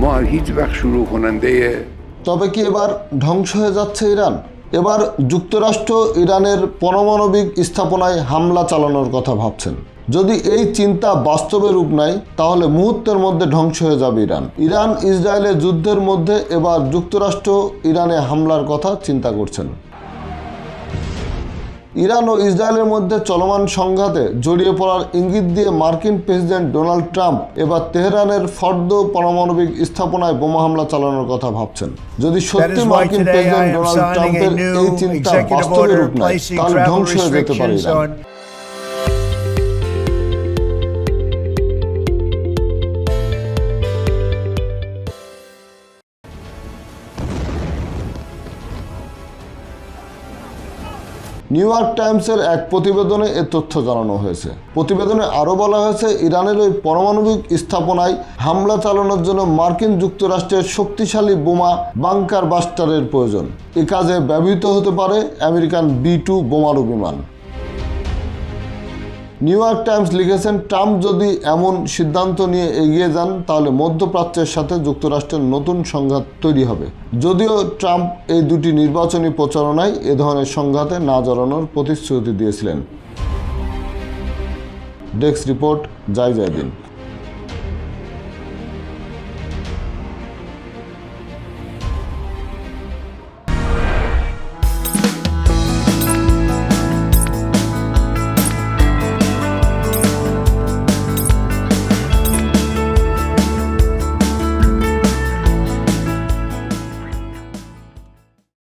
ما هیچ وقت شروع کننده তবে কি এবার ধ্বংস হয়ে যাচ্ছে ইরান এবার যুক্তরাষ্ট্র ইরানের পারমাণবিক স্থাপনায় হামলা চালানোর কথা ভাবছেন যদি এই চিন্তা বাস্তবে রূপ নেয় তাহলে মুহূর্তের মধ্যে ধ্বংস হয়ে যাবে ইরান ইরান ইসরায়েলের যুদ্ধের মধ্যে এবার যুক্তরাষ্ট্র ইরানে হামলার কথা চিন্তা করছেন ইরান ও ইসরায়েলের মধ্যে চলমান সংঘাতে জড়িয়ে পড়ার ইঙ্গিত দিয়ে মার্কিন প্রেসিডেন্ট ডোনাল্ড ট্রাম্প এবার তেহরানের ফর্দ পারমাণবিক স্থাপনায় বোমা হামলা চালানোর কথা ভাবছেন। যদি সত্যি মার্কিন প্রেসিডেন্ট ডোনাল্ড ট্রাম্পের এই চিন্তা বাস্তবে রূপ নেয় তাহলে ধ্বংস হয়ে যেতে পারে নিউ ইয়র্ক টাইমসের এক প্রতিবেদনে এ তথ্য জানানো হয়েছে। প্রতিবেদনে আরও বলা হয়েছে, ইরানের ওই পারমাণবিক স্থাপনায় হামলা চালানোর জন্য মার্কিন যুক্তরাষ্ট্রের শক্তিশালী বোমা বাংকার বাস্টারের প্রয়োজন। এ কাজে ব্যবহৃত হতে পারে আমেরিকান বি টু বোমারু বিমান। নিউ ইয়র্ক টাইমস লিখেছেন, ট্রাম্প যদি এমন সিদ্ধান্ত নিয়ে এগিয়ে যান, তাহলে মধ্যপ্রাচ্যের সাথে যুক্তরাষ্ট্রের নতুন সংঘাত তৈরি হবে। যদিও ট্রাম্প এই দুটি নির্বাচনী প্রচারণায় এ ধরনের সংঘাতে না জড়ানোর প্রতিশ্রুতি দিয়েছিলেন। ডেস্ক রিপোর্ট, জয় দিন